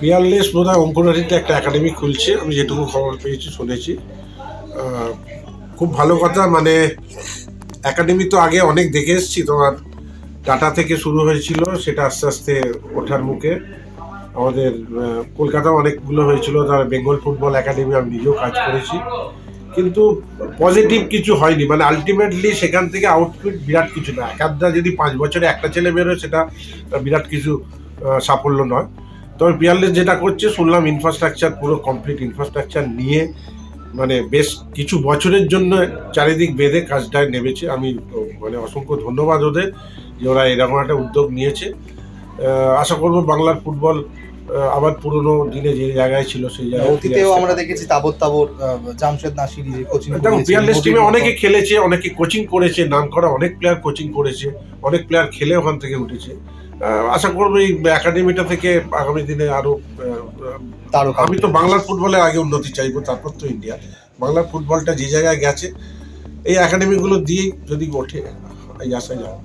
Peerless বোধ হয় অঙ্কুরাটিতে একটা একাডেমি খুলছে আমি যেটুকু খবর পেয়েছি শুনেছি। খুব ভালো কথা মানে একাডেমি তো আগে অনেক দেখে এসেছি তোমার টাটা থেকে শুরু হয়েছিল সেটা আস্তে আস্তে ওঠার মুখে। আমাদের আহ, কলকাতায় অনেকগুলো হয়েছিল তার বেঙ্গল ফুটবল একাডেমি আমি নিজেও কাজ করেছি। কিন্তু পজিটিভ কিছু হয়নি মানে আলটিমেটলি সেখান থেকে আউটপুট বিরাট কিছু না। একাধা যদি পাঁচ বছরে একটা ছেলে বেরোয় সেটা বিরাট কিছু সাফল্য নয়। তবে বিয়াল্লিশ যেটা করছে, শুনলাম ইনফ্রাস্ট্রাকচার পুরো কমপ্লিট ইনফ্রাস্ট্রাকচার নিয়ে মানে বেশ কিছু বছরের জন্য চারিদিক বেঁধে কাজটায় নেমেছে। আমি মানে অসংখ্য ধন্যবাদ ওদের যে ওরা এরকম একটা উদ্যোগ নিয়েছে। আশা করব বাংলার ফুটবল আবার পুরনো দিনে যে জায়গায় ছিল সেই জায়গায় অতীতেও আমরা দেখেছি তাবর তাবর জামশেদ নাসিরি যে কোচিং দেখো পিয়ারলেস টিমে অনেকে খেলেছে অনেকে কোচিং করেছে নাম করা অনেক প্লেয়ার কোচিং করেছে অনেক প্লেয়ার খেলে ওখান থেকে উঠেছে। আশা করব এই একাডেমিটা থেকে আগামী দিনে আরও আমি তো বাংলার ফুটবলের আগে উন্নতি চাইব তারপর তো ইন্ডিয়া বাংলার ফুটবলটা যে জায়গায় গেছে এই একাডেমিগুলো দিয়েই যদি ওঠে এই আশাই যাব